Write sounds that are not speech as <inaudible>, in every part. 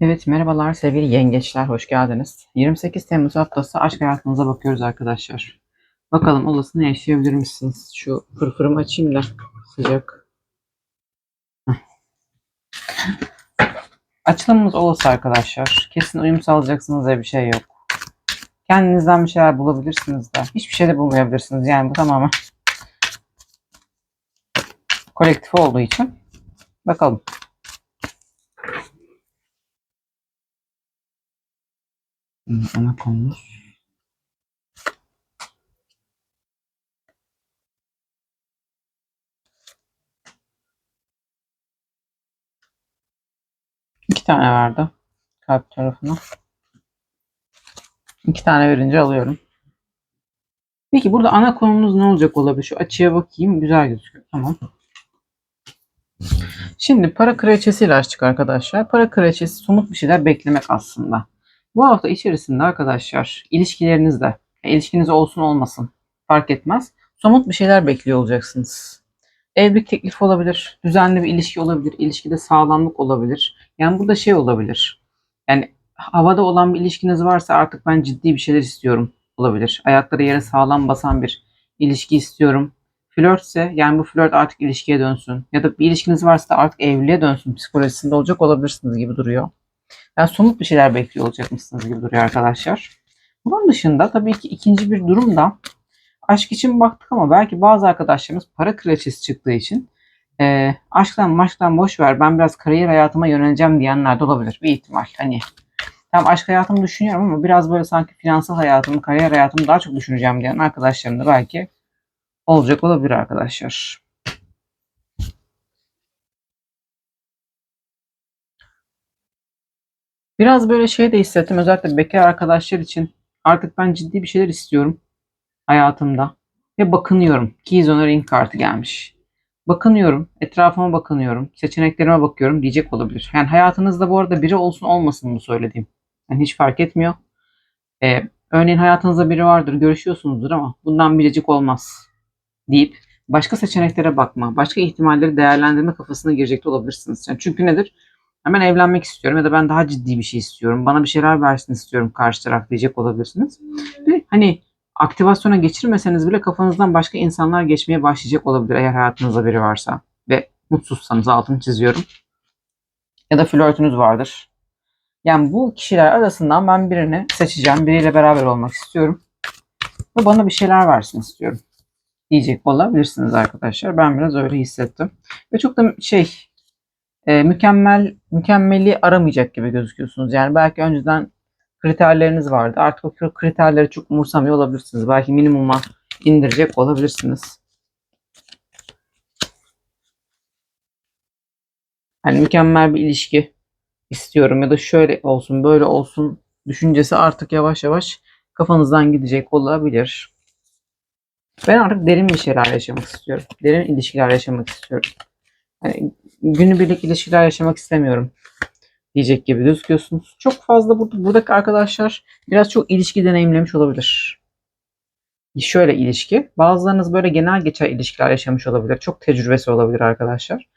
Evet merhabalar sevgili yengeçler hoş geldiniz. 28 Temmuz haftası aşk hayatınıza bakıyoruz arkadaşlar. Bakalım olasını yaşayabilir misiniz? Şu fırfırımı açayım da sıcak. Açılımımız olası arkadaşlar. Kesin uyum sağlayacaksınız diye bir şey yok. Kendinizden bir şeyler bulabilirsiniz de. Hiçbir şey de bulmayabilirsiniz. Yani bu tamamen kolektif olduğu için. Bakalım. Ana konumuz. İki tane verdi. Kalp tarafına. İki tane verince alıyorum. Peki burada ana konumuz ne olacak olabilir? Şu açıya bakayım. Güzel gözüküyor. Tamam. Şimdi para kraliçesiyle açtık arkadaşlar. Para kraliçesi somut bir şeyler beklemek aslında. Bu hafta içerisinde arkadaşlar ilişkilerinizde, ilişkiniz olsun olmasın fark etmez. Somut bir şeyler bekliyor olacaksınız. Evlilik teklifi olabilir, düzenli bir ilişki olabilir, ilişkide sağlamlık olabilir. Yani burada şey olabilir. Yani havada olan bir ilişkiniz varsa artık ben ciddi bir şeyler istiyorum olabilir. Ayakları yere sağlam basan bir ilişki istiyorum. Flörtse yani bu flört artık ilişkiye dönsün. Ya da bir ilişkiniz varsa da artık evliliğe dönsün psikolojisinde olacak olabilirsiniz gibi duruyor. Yani somut bir şeyler bekliyor olacakmışsınız gibi duruyor arkadaşlar. Bunun dışında tabii ki ikinci bir durum da aşk için baktık ama belki bazı arkadaşlarımız para kraliçesi çıktığı için e, aşktan maşktan boş ver ben biraz kariyer hayatıma yöneleceğim diyenler de olabilir. Bir ihtimal. Hani tam aşk hayatımı düşünüyorum ama biraz böyle sanki finansal hayatımı, kariyer hayatımı daha çok düşüneceğim diyen arkadaşlarım da belki olacak olabilir arkadaşlar. Biraz böyle şey de hissettim. Özellikle bekar arkadaşlar için artık ben ciddi bir şeyler istiyorum hayatımda. Ve bakınıyorum. Keys on Ring kartı gelmiş. Bakınıyorum. Etrafıma bakınıyorum. Seçeneklerime bakıyorum diyecek olabilir. Yani hayatınızda bu arada biri olsun olmasın bu söylediğim. Yani hiç fark etmiyor. Ee, örneğin hayatınızda biri vardır. Görüşüyorsunuzdur ama bundan biricik olmaz deyip başka seçeneklere bakma, başka ihtimalleri değerlendirme kafasına girecek de olabilirsiniz. Yani çünkü nedir? Ben evlenmek istiyorum ya da ben daha ciddi bir şey istiyorum. Bana bir şeyler versin istiyorum karşı taraf diyecek olabilirsiniz. Ve hani aktivasyona geçirmeseniz bile kafanızdan başka insanlar geçmeye başlayacak olabilir eğer hayatınızda biri varsa. Ve mutsuzsanız altını çiziyorum. Ya da flörtünüz vardır. Yani bu kişiler arasından ben birini seçeceğim. Biriyle beraber olmak istiyorum. Ve bana bir şeyler versin istiyorum. Diyecek olabilirsiniz arkadaşlar. Ben biraz öyle hissettim. Ve çok da şey e, mükemmel mükemmeli aramayacak gibi gözüküyorsunuz. Yani belki önceden kriterleriniz vardı. Artık o kriterleri çok umursamıyor olabilirsiniz. Belki minimuma indirecek olabilirsiniz. Hani mükemmel bir ilişki istiyorum ya da şöyle olsun böyle olsun düşüncesi artık yavaş yavaş kafanızdan gidecek olabilir. Ben artık derin bir şeyler yaşamak istiyorum. Derin ilişkiler yaşamak istiyorum. Hani günübirlik ilişkiler yaşamak istemiyorum diyecek gibi gözüküyorsunuz. Çok fazla burada, buradaki arkadaşlar biraz çok ilişki deneyimlemiş olabilir. Şöyle ilişki. Bazılarınız böyle genel geçer ilişkiler yaşamış olabilir. Çok tecrübesi olabilir arkadaşlar.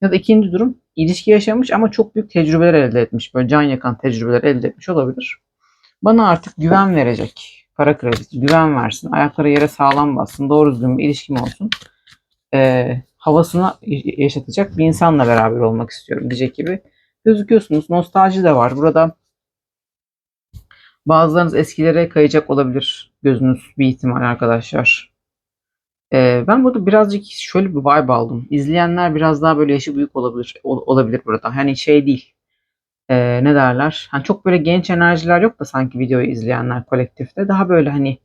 Ya da ikinci durum ilişki yaşamış ama çok büyük tecrübeler elde etmiş. Böyle can yakan tecrübeler elde etmiş olabilir. Bana artık güven verecek. Para kredisi güven versin. Ayakları yere sağlam bassın. Doğru düzgün bir ilişkim olsun. Ee, havasını yaşatacak bir insanla beraber olmak istiyorum diyecek gibi gözüküyorsunuz. Nostalji de var. Burada bazılarınız eskilere kayacak olabilir gözünüz bir ihtimal arkadaşlar. Ee, ben burada birazcık şöyle bir vibe aldım. İzleyenler biraz daha böyle yaşı büyük olabilir olabilir burada. Hani şey değil. Ee, ne derler? Hani çok böyle genç enerjiler yok da sanki videoyu izleyenler kolektifte. Daha böyle hani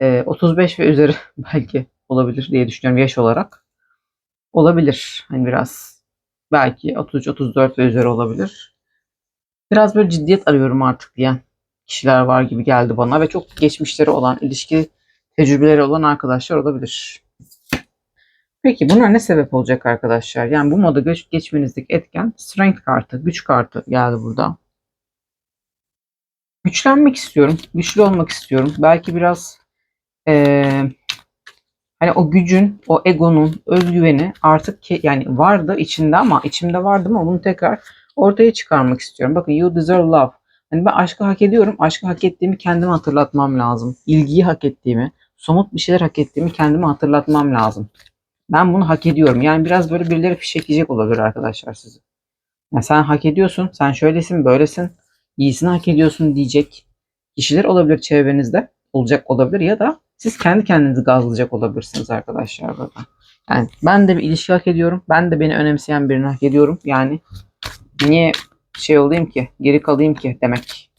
e, 35 ve üzeri <laughs> belki olabilir diye düşünüyorum yaş olarak. Olabilir. Hani biraz belki 33-34 ve üzeri olabilir. Biraz böyle ciddiyet arıyorum artık diyen kişiler var gibi geldi bana ve çok geçmişleri olan, ilişki tecrübeleri olan arkadaşlar olabilir. Peki buna ne sebep olacak arkadaşlar? Yani bu moda geç, geçmenizdeki etken strength kartı, güç kartı geldi burada. Güçlenmek istiyorum, güçlü olmak istiyorum. Belki biraz ee, hani o gücün, o egonun, özgüveni artık ki, yani vardı içinde ama içimde vardı ama bunu tekrar ortaya çıkarmak istiyorum. Bakın you deserve love. Hani ben aşkı hak ediyorum. Aşkı hak ettiğimi kendime hatırlatmam lazım. İlgiyi hak ettiğimi, somut bir şeyler hak ettiğimi kendime hatırlatmam lazım. Ben bunu hak ediyorum. Yani biraz böyle birileri fişekleyecek olabilir arkadaşlar sizi. Ya sen hak ediyorsun, sen şöylesin, böylesin, iyisini hak ediyorsun diyecek kişiler olabilir çevrenizde. Olacak olabilir ya da siz kendi kendinizi gazlayacak olabilirsiniz arkadaşlar burada. Yani ben de bir ilişki hak ediyorum. Ben de beni önemseyen birini hak ediyorum. Yani niye şey olayım ki, geri kalayım ki demek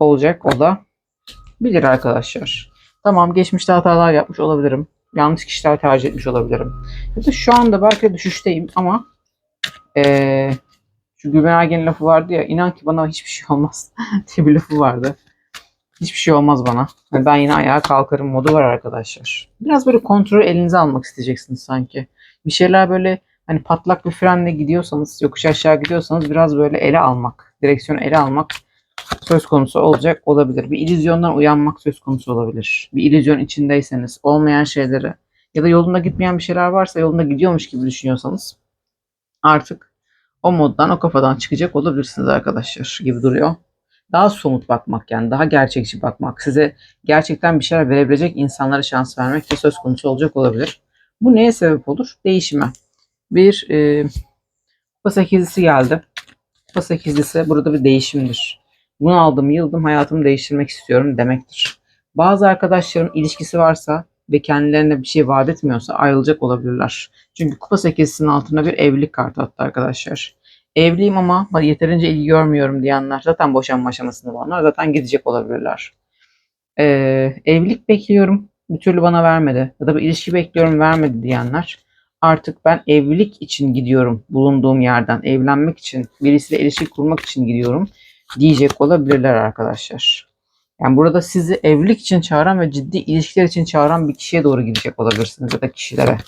olacak o da bilir arkadaşlar. Tamam geçmişte hatalar yapmış olabilirim. Yanlış kişiler tercih etmiş olabilirim. Ya da şu anda belki düşüşteyim ama eee şu Güven Ergen'in lafı vardı ya inan ki bana hiçbir şey olmaz <laughs> diye bir lafı vardı. Hiçbir şey olmaz bana. Yani ben yine ayağa kalkarım modu var arkadaşlar. Biraz böyle kontrolü elinize almak isteyeceksiniz sanki. Bir şeyler böyle hani patlak bir frenle gidiyorsanız, yokuş aşağı gidiyorsanız biraz böyle ele almak, direksiyonu ele almak söz konusu olacak olabilir. Bir illüzyondan uyanmak söz konusu olabilir. Bir illüzyon içindeyseniz, olmayan şeyleri ya da yolunda gitmeyen bir şeyler varsa yolunda gidiyormuş gibi düşünüyorsanız artık o moddan, o kafadan çıkacak olabilirsiniz arkadaşlar gibi duruyor. Daha somut bakmak yani daha gerçekçi bakmak, size gerçekten bir şeyler verebilecek insanlara şans vermek de söz konusu olacak olabilir. Bu neye sebep olur? Değişime. Bir e, kupa sekizlisi geldi. Kupa sekizlisi burada bir değişimdir. Bunu aldım, yıldım, hayatımı değiştirmek istiyorum demektir. Bazı arkadaşların ilişkisi varsa ve kendilerine bir şey vaat etmiyorsa ayrılacak olabilirler. Çünkü kupa sekizisinin altına bir evlilik kartı attı arkadaşlar. Evliyim ama yeterince ilgi görmüyorum diyenler zaten boşanma aşamasında olanlar zaten gidecek olabilirler. Ee, evlilik bekliyorum bir türlü bana vermedi ya da bir ilişki bekliyorum vermedi diyenler artık ben evlilik için gidiyorum bulunduğum yerden evlenmek için birisiyle ilişki kurmak için gidiyorum diyecek olabilirler arkadaşlar. Yani burada sizi evlilik için çağıran ve ciddi ilişkiler için çağıran bir kişiye doğru gidecek olabilirsiniz ya da kişilere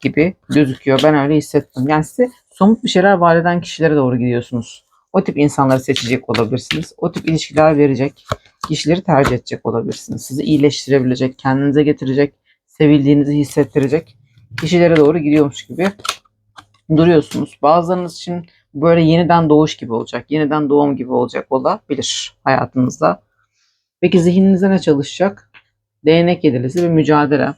gibi gözüküyor. Ben öyle hissettim. Yani size somut bir şeyler vaat eden kişilere doğru gidiyorsunuz. O tip insanları seçecek olabilirsiniz. O tip ilişkiler verecek kişileri tercih edecek olabilirsiniz. Sizi iyileştirebilecek, kendinize getirecek, sevildiğinizi hissettirecek kişilere doğru gidiyormuş gibi duruyorsunuz. Bazılarınız için böyle yeniden doğuş gibi olacak, yeniden doğum gibi olacak olabilir hayatınızda. Peki zihninizde ne çalışacak? Değnek yedilisi ve mücadele.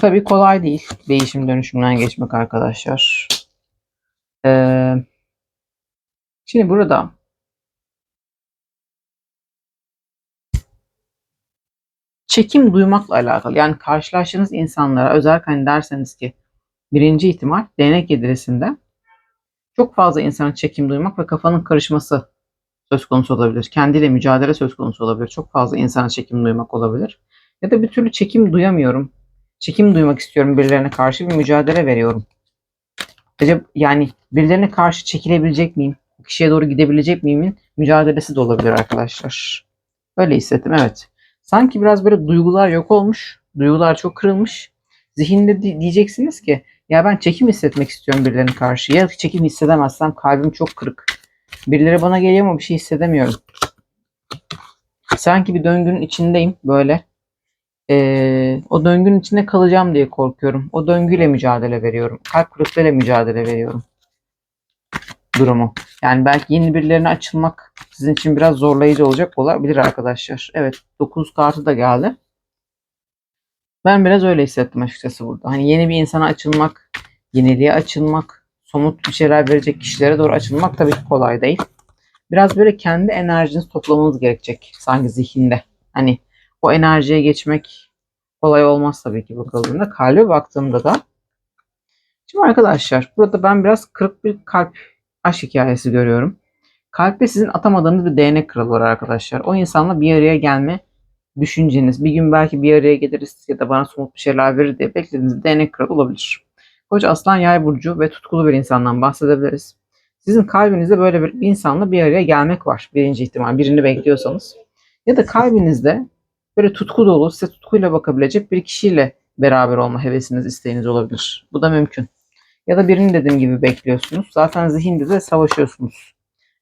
Tabii kolay değil değişim dönüşümden geçmek arkadaşlar. Ee, şimdi burada çekim duymakla alakalı. Yani karşılaştığınız insanlara özellikle hani derseniz ki birinci ihtimal değnek yedirisinde çok fazla insanın çekim duymak ve kafanın karışması söz konusu olabilir. Kendiyle mücadele söz konusu olabilir. Çok fazla insana çekim duymak olabilir. Ya da bir türlü çekim duyamıyorum. Çekim duymak istiyorum birilerine karşı bir mücadele veriyorum. Acaba yani birilerine karşı çekilebilecek miyim? Kişiye doğru gidebilecek miyimin mücadelesi de olabilir arkadaşlar. Öyle hissettim evet. Sanki biraz böyle duygular yok olmuş. Duygular çok kırılmış. Zihinde di- diyeceksiniz ki ya ben çekim hissetmek istiyorum birilerine karşı. Ya çekim hissedemezsem kalbim çok kırık. Birileri bana geliyor ama bir şey hissedemiyorum. Sanki bir döngünün içindeyim böyle. Ee, o döngünün içinde kalacağım diye korkuyorum. O döngüyle mücadele veriyorum. Kalp kırıklığıyla mücadele veriyorum. Durumu. Yani belki yeni birilerine açılmak sizin için biraz zorlayıcı olacak olabilir arkadaşlar. Evet 9 kartı da geldi. Ben biraz öyle hissettim açıkçası burada. Hani yeni bir insana açılmak, yeniliğe açılmak, somut bir şeyler verecek kişilere doğru açılmak tabii ki kolay değil. Biraz böyle kendi enerjinizi toplamanız gerekecek sanki zihinde. Hani o enerjiye geçmek kolay olmaz tabii ki bakıldığında. Kalbe baktığımda da Şimdi arkadaşlar burada ben biraz kırık bir kalp aşk hikayesi görüyorum. Kalpte sizin atamadığınız bir değnek kralı var arkadaşlar. O insanla bir araya gelme düşünceniz. Bir gün belki bir araya geliriz ya da bana somut bir şeyler verir diye beklediğiniz değnek kralı olabilir. Koç aslan yay burcu ve tutkulu bir insandan bahsedebiliriz. Sizin kalbinizde böyle bir insanla bir araya gelmek var. Birinci ihtimal birini bekliyorsanız. Ya da kalbinizde böyle tutku dolu size tutkuyla bakabilecek bir kişiyle beraber olma hevesiniz, isteğiniz olabilir. Bu da mümkün. Ya da birini dediğim gibi bekliyorsunuz. Zaten zihinde de savaşıyorsunuz.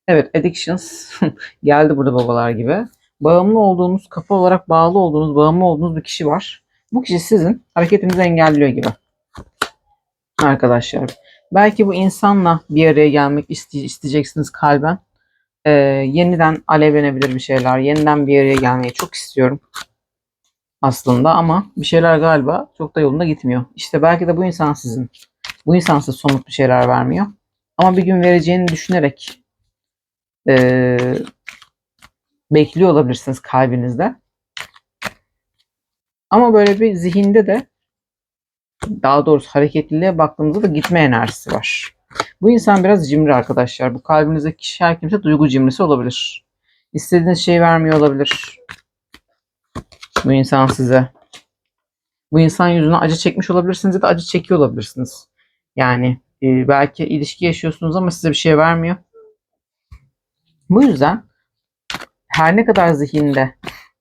Evet addictions <laughs> geldi burada babalar gibi. Bağımlı olduğunuz, kafa olarak bağlı olduğunuz, bağımlı olduğunuz bir kişi var. Bu kişi sizin hareketinizi engelliyor gibi. arkadaşlar. Belki bu insanla bir araya gelmek iste- isteyeceksiniz kalben. Ee, yeniden alevlenebilir bir şeyler. Yeniden bir araya gelmeyi çok istiyorum aslında ama bir şeyler galiba çok da yolunda gitmiyor. İşte belki de bu insan sizin. Bu insan size somut bir şeyler vermiyor. Ama bir gün vereceğini düşünerek ee, bekliyor olabilirsiniz kalbinizde. Ama böyle bir zihinde de daha doğrusu hareketliliğe baktığımızda da gitme enerjisi var. Bu insan biraz cimri arkadaşlar. Bu kalbinizdeki kişi her kimse duygu cimrisi olabilir. İstediğiniz şeyi vermiyor olabilir. Bu insan size. Bu insan yüzüne acı çekmiş olabilirsiniz ya da acı çekiyor olabilirsiniz. Yani e, belki ilişki yaşıyorsunuz ama size bir şey vermiyor. Bu yüzden her ne kadar zihinde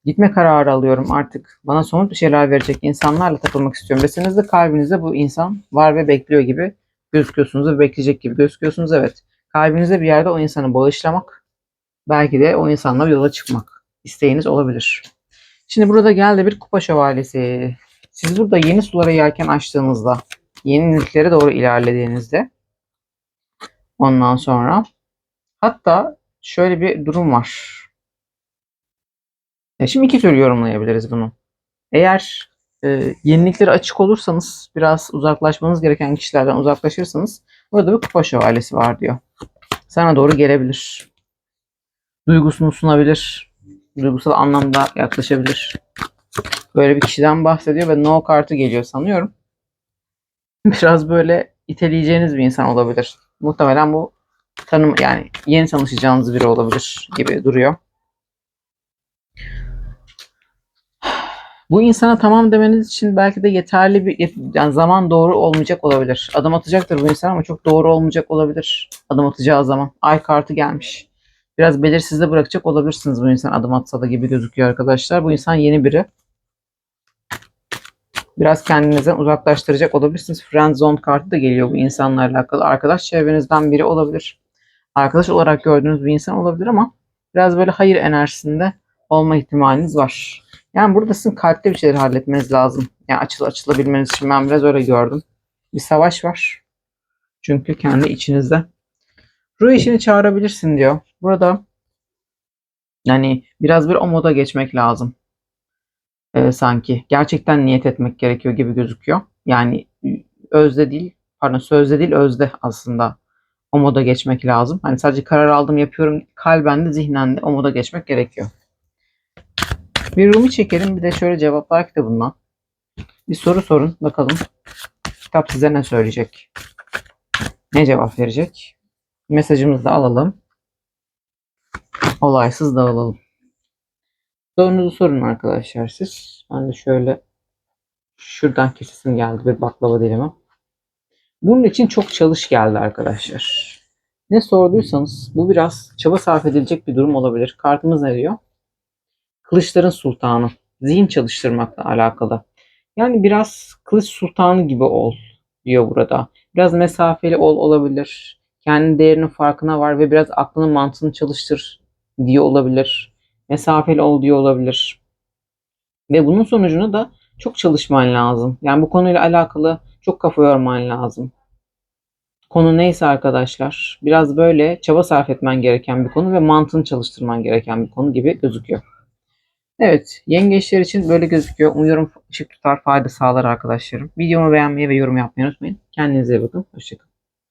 gitme kararı alıyorum artık bana somut bir şeyler verecek insanlarla takılmak istiyorum deseniz de kalbinizde bu insan var ve bekliyor gibi gözüküyorsunuz ve bekleyecek gibi gözüküyorsunuz. Evet kalbinizde bir yerde o insanı bağışlamak belki de o insanla yola çıkmak isteğiniz olabilir. Şimdi burada geldi bir kupa şövalyesi. Siz burada yeni sulara yelken açtığınızda, yeniliklere doğru ilerlediğinizde ondan sonra hatta şöyle bir durum var. Ya şimdi iki türlü yorumlayabiliriz bunu. Eğer e, yeniliklere açık olursanız, biraz uzaklaşmanız gereken kişilerden uzaklaşırsanız burada bir kupa şövalyesi var diyor. Sana doğru gelebilir. Duygusunu sunabilir. Duygusal anlamda yaklaşabilir. Böyle bir kişiden bahsediyor ve no kartı geliyor sanıyorum. <laughs> Biraz böyle iteleyeceğiniz bir insan olabilir. Muhtemelen bu tanım yani yeni tanışacağınız biri olabilir gibi duruyor. Bu insana tamam demeniz için belki de yeterli bir yani zaman doğru olmayacak olabilir. Adım atacaktır bu insan ama çok doğru olmayacak olabilir. Adım atacağı zaman. Ay kartı gelmiş. Biraz belirsizde bırakacak olabilirsiniz bu insan adım atsa da gibi gözüküyor arkadaşlar. Bu insan yeni biri. Biraz kendinizden uzaklaştıracak olabilirsiniz. Friend zone kartı da geliyor bu insanlarla alakalı. Arkadaş çevrenizden biri olabilir. Arkadaş olarak gördüğünüz bir insan olabilir ama biraz böyle hayır enerjisinde olma ihtimaliniz var. Yani burada sizin kalpte bir şeyler halletmeniz lazım. Yani açıl açılabilmeniz için ben biraz öyle gördüm. Bir savaş var. Çünkü kendi içinizde. Ruh işini çağırabilirsin diyor. Burada yani biraz bir o moda geçmek lazım. Ee, sanki. Gerçekten niyet etmek gerekiyor gibi gözüküyor. Yani özde değil, pardon sözde değil özde aslında o moda geçmek lazım. Hani sadece karar aldım yapıyorum kalben de zihnen de o moda geçmek gerekiyor. Bir Rumi çekelim bir de şöyle cevaplar kitabından. Bir soru sorun bakalım. Kitap size ne söyleyecek? Ne cevap verecek? Mesajımızı da alalım. Olaysız dağılalım. Sorunuzu sorun arkadaşlar siz. Ben de şöyle şuradan kesesim geldi bir baklava dilimi. Bunun için çok çalış geldi arkadaşlar. Ne sorduysanız bu biraz çaba sarf edilecek bir durum olabilir. Kartımız ne diyor? Kılıçların sultanı. Zihin çalıştırmakla alakalı. Yani biraz kılıç sultanı gibi ol diyor burada. Biraz mesafeli ol olabilir. Kendi değerinin farkına var ve biraz aklının mantığını çalıştır diyor olabilir. Mesafeli ol diyor olabilir. Ve bunun sonucunda da çok çalışman lazım. Yani bu konuyla alakalı çok kafa yorman lazım. Konu neyse arkadaşlar biraz böyle çaba sarf etmen gereken bir konu ve mantığını çalıştırman gereken bir konu gibi gözüküyor. Evet, yengeçler için böyle gözüküyor. Umuyorum ışık tutar, fayda sağlar arkadaşlarım. Videomu beğenmeyi ve yorum yapmayı unutmayın. Kendinize bakın. Hoşçakalın.